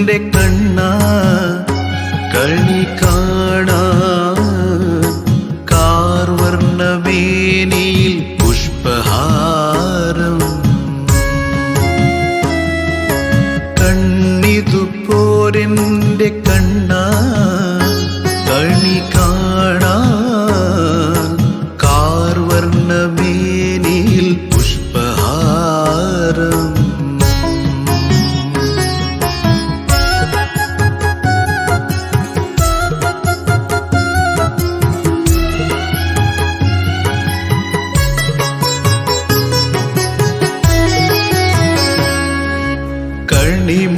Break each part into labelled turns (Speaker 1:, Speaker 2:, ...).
Speaker 1: നിന്റെ കണ്ണ കണി കാണാ. കാർവർണവേനിയിൽ പുഷ്പഹാരം. കണ്ണിതുപോരെന്റെ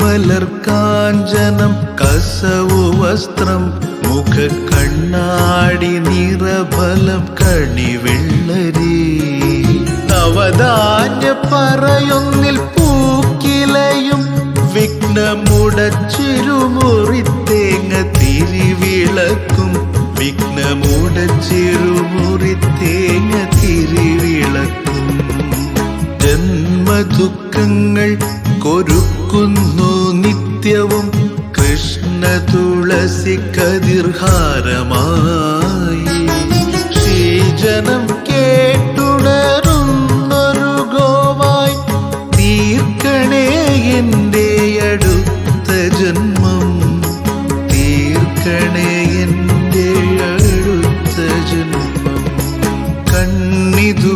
Speaker 1: മലർക്കാഞ്ചനം കസവു വസ്ത്രം മുഖ കണ്ണാടി നിറഫലം കണിവെള്ളരി. നവധാന്യ പറയൊന്നിൽ പൂക്കിലയും വിഘ്നമുടച്ചിരുമുറിത്തേങ്ങ തിരിവിളക്കും. വിഘ്നമുടച്ചിരുമുറിത്തേങ്ങ തിരിവിളക്കും. ജന്മദുഃഖങ്ങൾ കൊരുക്കുന്നു നിത്യവും കൃഷ്ണ തുളസി കതിർഹാരമായി. ശ്രീജനം കേട്ടുണരുന്നൊരു ഗോവായി. തീർക്കണേ എന്റെ അടുത്ത ജന്മം. തീർക്കണേ എന്റെ അടുത്ത ജന്മം. കണ്ണിതു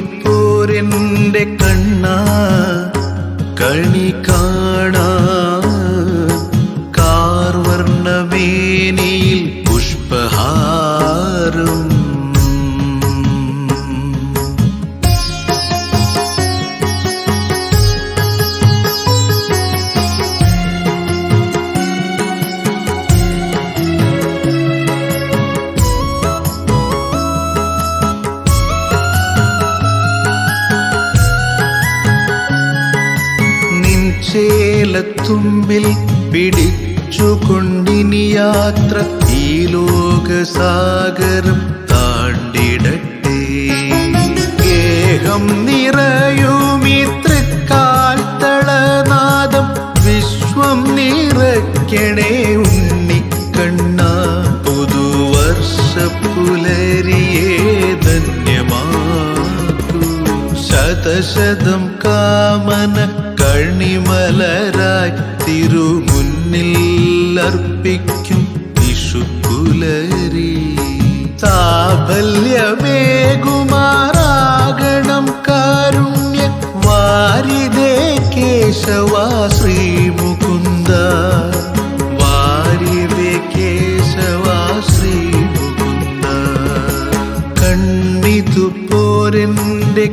Speaker 1: കാർവർണമേനിയിൽ പുഷ്പഹാരം. നിൻചേലത്തുമ്പിൽ പിടിച്ചുകൊണ്ടിനി യാത്ര ഈ ലോകസാഗരം താണ്ടിടട്ടെ. ഗേഹം നിറയുമീ തൃക്കാൽ തളനാദം വിശ്വം നിറയ്ക്കണേ ഉണ്ണിക്കണ്ണ പുതുവർഷ പുലരിയേ ധന്യമാക്കൂ ശതശതം കാമന കണിമലരായി അർപ്പിക്കും വിഷുക്കുലരി. സാഫല്യമേകുമാറാകണം കാരുണ്യ വാരിതേ കേശവാ ശ്രീമുകുന്ദ വാരിതേ കേശവ ശ്രീമുകുന്ദ കണ്ണിതു പോരെന്റെ